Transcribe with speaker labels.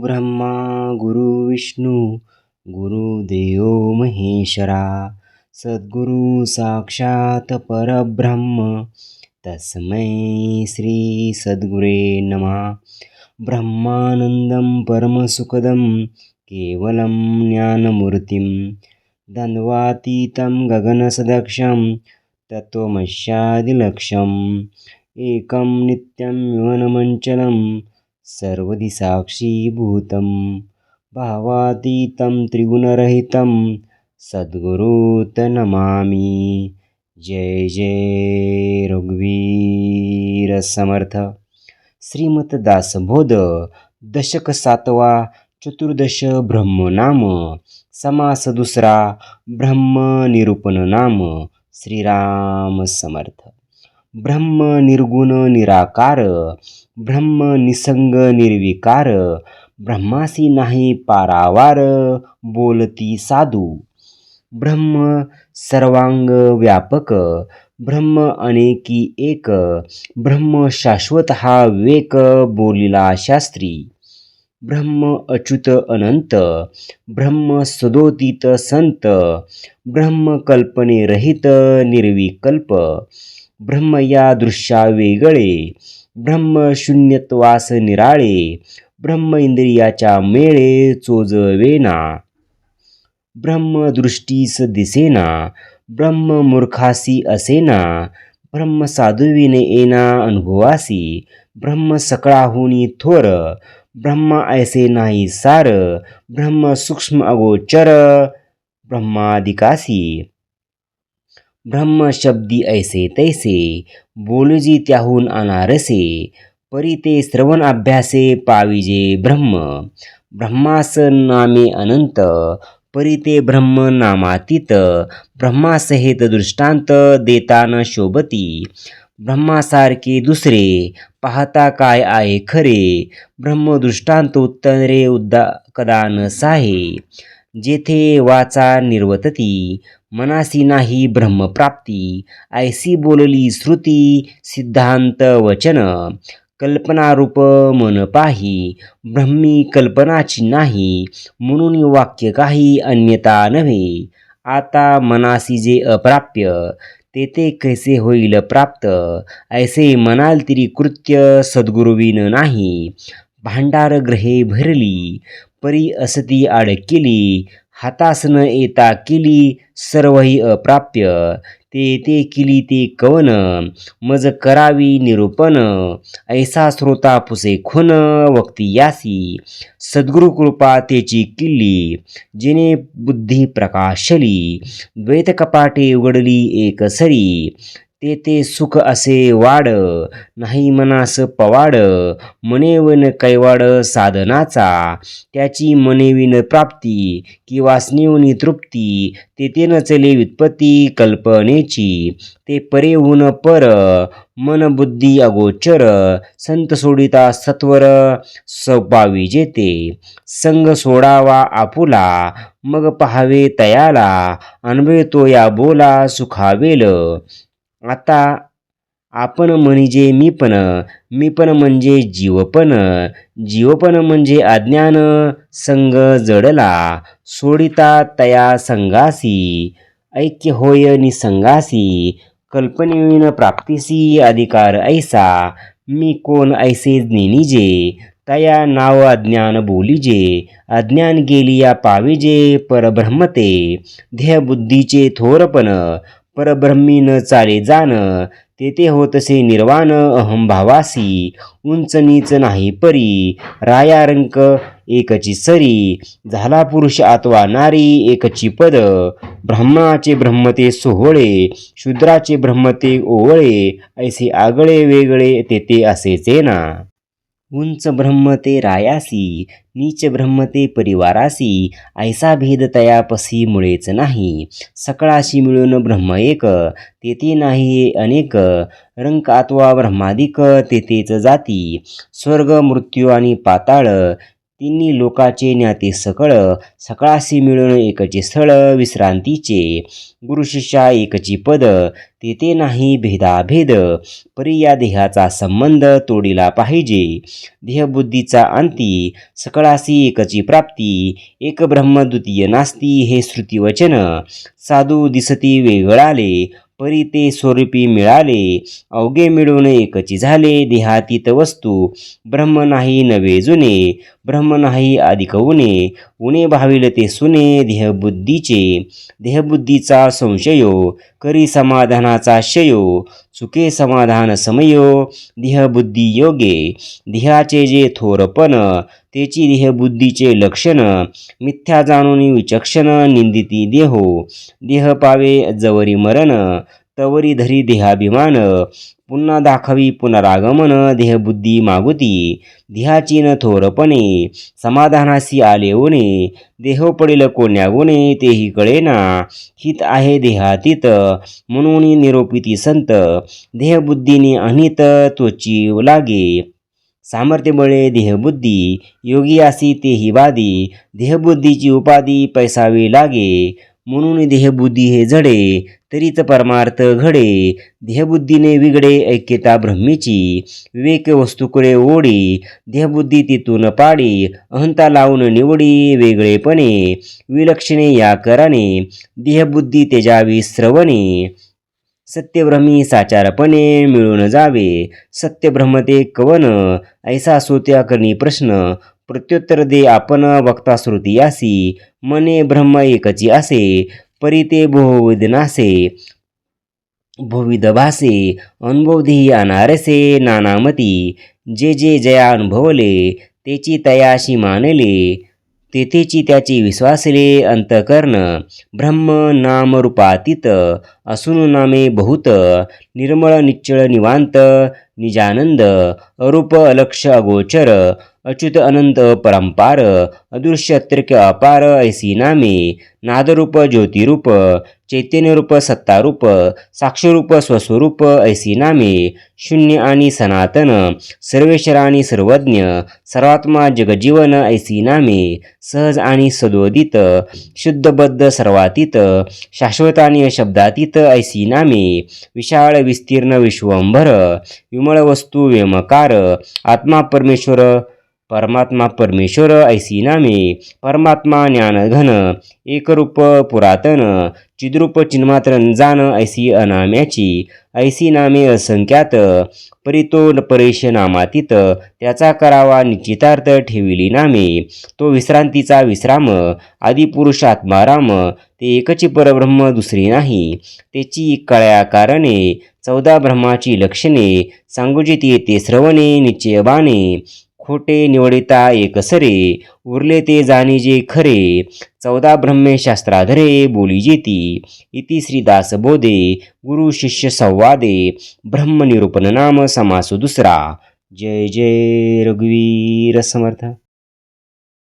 Speaker 1: ब्रह्मा गुरुविष्णू गुरुदेव महेश्वरा सद्गुरु साक्षात परब्रह्म। तस्मै श्री सद्गुरे नमः। ब्रह्मानन्दं परमसुखदं केवलं ज्ञानमूर्तिं। द्वन्द्वातीतं गगनसदक्षं तत्त्वमस्यादिलक्ष्यम् एकं नित्यं युवनमञ्चलं सर्वदिसाक्षीभूतं भावातीतं त्रिगुणरहितं सद्गुरुत नमामि जय जय रघुवीर समर्थ। श्रीमत दासबोध दशक सातवा चतुर्दश ब्रह्मनाम समास दुसरा ब्रह्म निरूपण नाम श्रीराम समर्थ। ब्रह्म निर्गुण निराकार ब्रह्म निसंग निर्विकार ब्रह्मासी नाही पारावार बोलती साधू. ब्रह्म सर्वांग व्यापक ब्रह्म अनेकी एक ब्रह्म शाश्वत हा विवेक बोलिला शास्त्री. ब्रह्म अच्युत अनंत ब्रह्म सदोतीत संत ब्रह्म कल्पने रहित निर्विकल्प ब्रह्म या दृश्या वेगळे. ब्रह्म शून्यत्वास निराळे. ब्रह्म इंद्रियाच्या मेळे चोजवेना. ब्रह्म दृष्टीस दिसेना. ब्रह्म मूर्खासी असेना. ब्रह्म साधुविने येना अनुभवासी. ब्रह्म सकळाहुनी थोर. ब्रह्मा ऐसे नाही सार. ब्रह्म सूक्ष्म अगोचर. ब्रह्मादिकासी. ब्रह्म शब्दी ऐसे तैसे बोलजी त्याहून अनारसे परी ते श्रवण अभ्यासे पाविजे ब्रह्म। ब्रह्मास नामे अनंत परी ते ब्रह्म नामातीत ब्रह्मासहित दृष्टांत देतान शोभती। ब्रह्मासारखे दुसरे पाहता काय आहे खरे ब्रह्म दृष्टांत उत्तरे उद्दा कदा न साहे। जेथे वाचा निर्वतती मनासी नाही ब्रह्मप्राप्ती ऐसी बोलली श्रुती सिद्धांत वचन. कल्पनारूप मन पाही ब्रह्मी कल्पनाची नाही म्हणून वाक्य काही अन्यता नव्हे. आता मनासी जे अप्राप्य ते ते कैसे होईल प्राप्त? ऐसे म्हणाल तरी कृत्य सद्गुरुविन नाही. भांडार ग्रहे भरली परी असती आडकिली हातास न येता केली सर्वही अप्राप्य. ते ते केली ते कवन मज करावी निरूपण. ऐसा श्रोता पुसे खुन वक्ती यासी. सद्गुरु कृपा तेची किल्ली जिने बुद्धी प्रकाशली. द्वैत कपाटे उघडली एक सरी. ते ते सुख असे वाड नाही मनास पवाड. मनेवन कैवाड साधनाचा त्याची मनेविन प्राप्ती किंवा वासनेवनी तृप्ती ते नचले व्युत्पत्ती कल्पनेची. ते परे ऊन पर मन बुद्धी अगोचर संत सोडिता सत्वर सोपावी जेते. संग सोडावा आपुला मग पहावे तयाला अनवे तो या बोला सुखावेल. आता आपण म्हणजे मीपण मीपण म्हणजे जीवपण जीवपण म्हणजे अज्ञान संग जडला सोडिता तया संगासी. ऐक्य होय निसंगासी कल्पनेन प्राप्तीसी अधिकार ऐसा. मी कोण ऐसे नेनिजे तया नाव अज्ञान बोलिजे. अज्ञान गेलिया पाविजे परब्रह्मते. ध्येयबुद्धीचे थोरपण परब्रह्मी न चाले जाण तेथे होतसे निर्वाण अहंभावासी उंच नीच नाही परी रायारंक एकची सरी झाला पुरुष अथवा नारी एकची पद ब्रह्माचे ब्रह्मते सोहळे शूद्राचे ब्रह्मते ओवळे ऐसे आगळे वेगळे तेथे असेचे ना उंच ब्रह्म ते रायासी नीच ब्रह्म ते परिवारासी ऐसा भेद तयापसी मुळेच नाही. सकळाशी मिळून ब्रह्म एक तेथे नाही अनेक. रंक अथवा ब्रह्मादिक तेथेच जाती. स्वर्ग मृत्यू आणि पाताळ तिन्ही लोकाचे ज्ञाते सकळ सकाळासी मिळून एकचे स्थळ विश्रांतीचे. गुरुशिष्या एकची पद तेथे नाही भेदाभेद. परी या देहाचा संबंध तोडीला पाहिजे. देहबुद्धीचा अंती सकळासी एकची प्राप्ती एक ब्रह्म द्वितीय नास्ती हे श्रुतिवचन. साधू दिसती वेगळाले परी ते स्वरूपी मिळाले. अवघे मिळून एकची झाले देहातीत वस्तू ब्रह्म नाही नवे जुने. ब्रह्म नाही अधिक उणे उणे भाविल ते सुने देहबुद्धीचे देहबुद्धीचा संशयो करी समाधानाचा शयो चुके समाधान समयो देहबुद्धी योगे देहाचे जे थोरपण तेची देहबुद्धीचे लक्षण मिथ्या जाणून विचक्षण निंदिती देहो देह पावे जवरी मरण तवरी धरी देहाभिमान. पुन्हा दाखवी पुनरागमन देहबुद्धी मागुती. देहाची न थोरपणे समाधानासी आले उणे. देह पडेल कोण्या गुणे तेही कळेना. हित आहे देहातीत म्हणून निरोपिती संत. देहबुद्धीने अनित त्वची लागे. सामर्थ्यमुळे देहबुद्धी योगी असी तेही वादी देहबुद्धीची उपाधी पैसावी लागे. म्हणून देहबुद्धी हे जडे तरीच परमार्थ घडे. देहबुद्धीने विगडे ऐक्यता ब्रह्मीची विवेक वस्तूकडे ओढी. देहबुद्धी तिथून पाडी अहंता लावून निवडी वेगळेपणे. विलक्षणे या कराने देहबुद्धी तेजावी श्रवणे सत्यभ्रमी साचारपणे मिळून जावे. सत्यभ्रमते कवन ऐसा सोत्या करणी प्रश्न प्रत्युत्तर दे आपण वक्ता श्रुती आसी मने ब्रह्म एकची असे परी ते बहुविध नासे. बहुविध भासे अनुभव देही अनारसे नानामती. जे जे जया अनुभवले तेची तयाशी मानले. तेथेची त्याची विश्वासले अंतकर्ण. ब्रह्म नाम रूपातीत असून नामे बहुत निर्मळ निश्चळ निवांत निजानंद अरूप अलक्ष अगोचर अच्युत अनंत परंपार अदृश्य त्रिक अपार ऐसी नामे नादरूप ज्योतिरूप चैतन्यरूप सत्तारूप साक्षरूप स्वस्वरूप ऐसी नामे शून्य आणि सनातन सर्वेश्वर आणि सर्वज्ञ सर्वात्मा जगजीवन ऐसी नामे सहज आणि सदोदित शुद्धबद्ध सर्वातीत शाश्वत आणि शब्दातीत ऐसी नामे। विशाळ विस्तीर्ण विश्वंभर। विमळ वस्तू वेमकार आत्मा परमेश्वर। परमात्मा परमेश्वर ऐसी नामे परमात्मा ज्ञानघन एकरूप पुरातन चिद्रूप चिन्मात्र जाण ऐसी अनाम्याची ऐसी नामे असंख्यात परितो परेश नामातीत त्याचा करावा निश्चितार्थ ठेविली नामे तो विश्रांतीचा विश्राम आदिपुरुष आत्माराम ते एकची परब्रह्म दुसरी नाही त्याची कळ्या कारणे चौदा ब्रह्माची लक्षणे सांगुजित येते श्रवणे निश्चयबाने खोटे निवडिता एकसरे उरले ते जाणीजे खरे. चौदा ब्रह्मे शास्त्राधरे बोली जेती. इति श्रीदास बोधे गुरु शिष्य संवादे. ब्रह्मनिरूपण नाम समासो दुसरा. जय जय रघुवीर समर्थ.